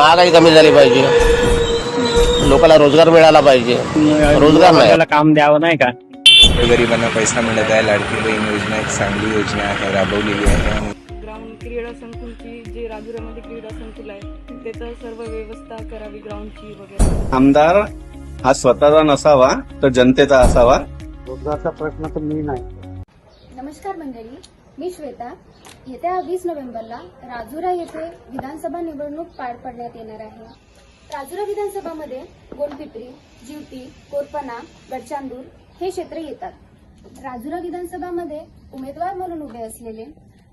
महागाई कमी झाली पाहिजे. लोकांना रोजगार मिळाला पाहिजे. रोजगार नाही. त्याला काम द्यावं नाही का? गरिबांना पैसा मिळत आहे. लाडकी बहीण योजना एक चांगली योजना आहे. राबवलेली आहे. ग्राउंड क्रीडा संकुलची जे राजुऱ्यामध्ये क्रीडा संकुल आहे तिथं सर्व व्यवस्था करावी ग्राउंडची वगैरे. आमदार हा स्वतःचा नसावा तर जनतेचा असावा. रोजगारचा प्रश्न तर मी नाही. नमस्कार मंडळी. मी श्वेता. येत्या वीस नोव्हेंबरला राजुरा येथे विधानसभा निवडणूक पार पडण्यात येणार आहे. राजुरा विधानसभामध्ये गोंडपिपरी जिवती कोरपना गडचांदूर हे क्षेत्र येतात. राजुरा विधानसभामध्ये उमेदवार म्हणून उभे असलेले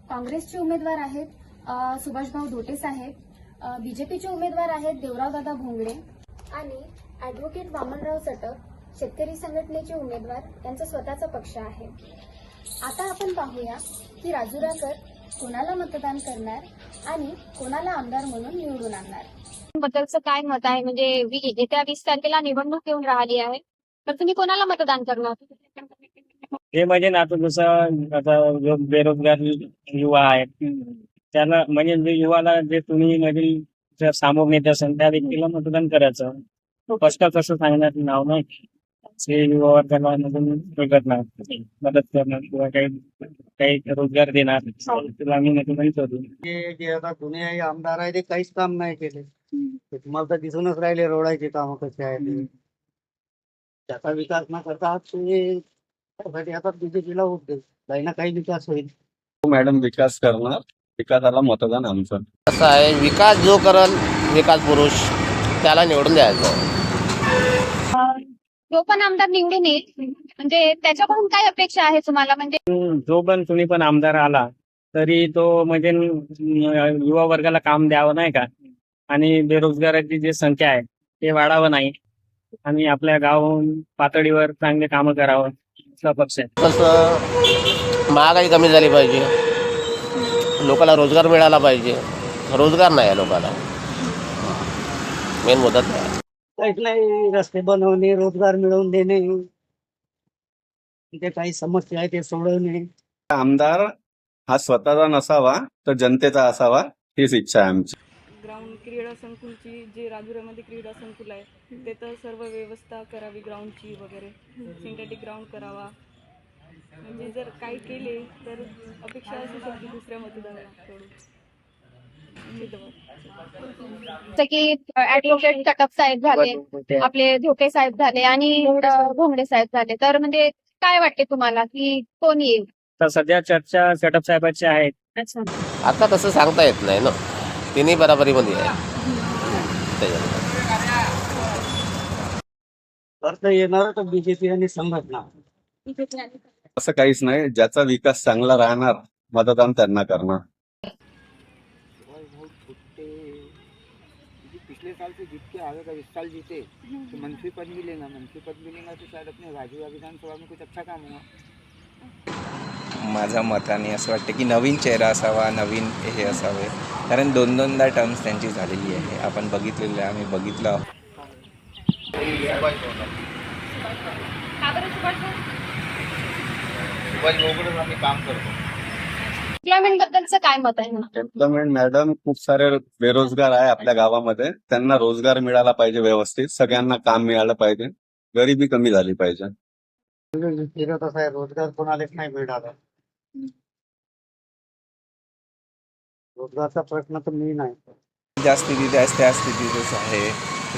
काँग्रेसचे उमेदवार आहेत सुभाषभाऊ धोटे साहेब बीजेपीचे उमेदवार आहेत देवराव दादा भोंगडे आणि अॅडव्होकेट वामनराव सटक शेतकरी संघटनेचे उमेदवार यांचा स्वतःचा पक्ष आहे. आता आपण पाहूया की राजुराकर कोणाला मतदान करणार आणि कोणाला आमदार म्हणून निवडून आणणार. बद्दलचं काय मत आहे? म्हणजे वी- येत्या वीस तारखेला निवडणूक येऊन राहिली आहे. तर तुम्ही कोणाला मतदान करणार? हे म्हणजे ना आता जसं आता जो बेरोजगार युवा आहेत त्याला म्हणजे जे युवाला जे तुम्ही म्हणजे सामोर नेते असेल त्या व्यक्तीला मतदान करायचं. स्पष्ट कसं सांगणार नाव नाही. ते युवा वर्गाला मधून हे. करणार मदत करणार किंवा काही काही रोजगार देणार त्याला आम्ही मतदान करू जे जे आता जुने आमदार आहे ते काहीच काम नाही केले. ते तुम्हाला तर दिसूनच राहिले रोडाचे काम कसे आहे ते त्याचा विकास न करता ते त्यासाठी आता बीजेपीला होत देईल काही ना काही विकास होईल. मॅडम विकास करणार. विकासाला मतदान आमचं. असं आहे विकास जो करल विकास पुरुष त्याला निवडून द्यायचं. जो पण आमदार निवडून येईल म्हणजे त्याच्याकडून काय अपेक्षा आहे तुम्हाला? म्हणजे जो पण तुम्ही पण आमदार आला तरी तो म्हणजे युवा वर्गाला काम द्यावं नाही का? आणि बेरोजगाराची जी संख्या आहे ते वाढावं नाही. आणि आपल्या गाव पातळीवर चांगले कामं करावं असा पक्ष आहे. कसं महागाई कमी झाली पाहिजे. लोकांना रोजगार मिळाला पाहिजे. रोजगार नाही आहे लोकांना. मेन मुदत नाही काहीच नाही रस्ते बनवणे रोजगार मिळवून देणे. जे काही समस्या आहे ते सोडवणे. आमदार हा स्वतःचा नसावा तर जनतेचा असावा हीच इच्छा आहे आमची. ग्राउंड क्रीडा संकुलची जे राजुऱ्यामध्ये क्रीडा संकुल आहे तिथं सर्व व्यवस्था करावी ग्राउंडची वगैरे. सिंथेटिक ग्राउंड करावा. म्हणजे जर काही केले तर अपेक्षा असू शकते दुसऱ्या मतदाराकडून जसं की ऍडव्होकेट कटप साहेब झाले आपले धोटे साहेब झाले आणि भोंगडे साहेब झाले. तर म्हणजे काय वाटते तुम्हाला की कोण येईल? तर सध्या चर्चा सेटअप साहेबाची आहे. अच्छा. आता तसं सांगता येत नाही ना. तिन्ही बराबरीमध्ये आहे. त्याच्यामुळे अर्थ येणार तर बीजेपी आणि संघटना. असं काहीच नाही. ज्याचा विकास चांगला राहणार मतदान त्यांना करणार. साल से जीत के आगे का इस साल जीते तो मंत्री पद मिलेगा मंत्री पद मिलेगा तो शायद अपने राजूरा विधानसभा में कुछ अच्छा काम होगा माझ्या मताने असं वाटतं की नवीन चेहरा असावा नवीन हे असावे. कारण दोन दोनदा टर्म्स त्यांची झालेली आहे. आपण बघितलेलं आहे. आम्ही बघितलं आहोत. का बरं सुभाष डेव्हलपमेंट बद्दलचं काय मत आहे? डेव्हलपमेंट मॅडम खूप सारे बेरोजगार आहे आपल्या गावामध्ये. त्यांना रोजगार मिळाला पाहिजे व्यवस्थित. सगळ्यांना काम मिळालं पाहिजे. गरिबी कमी झाली पाहिजे. आहे रोजगार कोणालाच नाही मिळाला. रोजगारचा प्रश्न तर मी नाही. ज्या स्थितीत आहे त्या स्थितीतच आहे.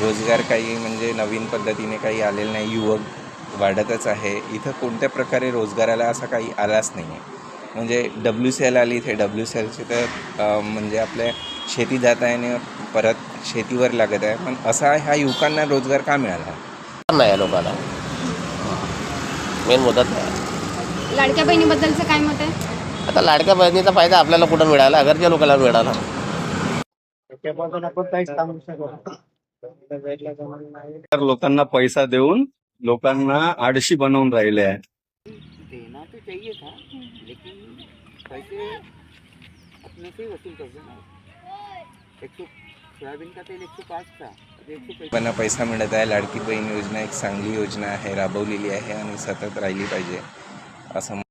रोजगार काही म्हणजे नवीन पद्धतीने काही आलेलं नाही. युवक वाढतच आहे. इथं कोणत्या प्रकारे रोजगाराला असा काही आलाच नाही आहे म्हणजे डब्ल्यू सी एल आली इथे. डब्ल्यू सी एलचे तर म्हणजे आपल्या शेती जात आहे आणि परत शेतीवर लागत आहे. पण असा ह्या युवकांना रोजगार का मिळाला? नाही आहे लोकांना. मेन मुदत नाही लाडक्या बहिणीबद्दलचं काय मत आहे? आता लाडक्या बहिणीचा फायदा आपल्याला कुठं मिळाला? घरच्या लोकांना मिळाला. तर लोकांना पैसा देऊन लोकांना आडशी बनवून राहिले आहे देना तो चाहिए था लेकिन पैसे वसूल एक सौ सोयाबीन का तेल एक सौ लोकांना पैसा मिळत आहे लाडकी बहीण योजना एक चांगली योजना आहे राबवलेली आहे आणि सतत राहिली पाहिजे असं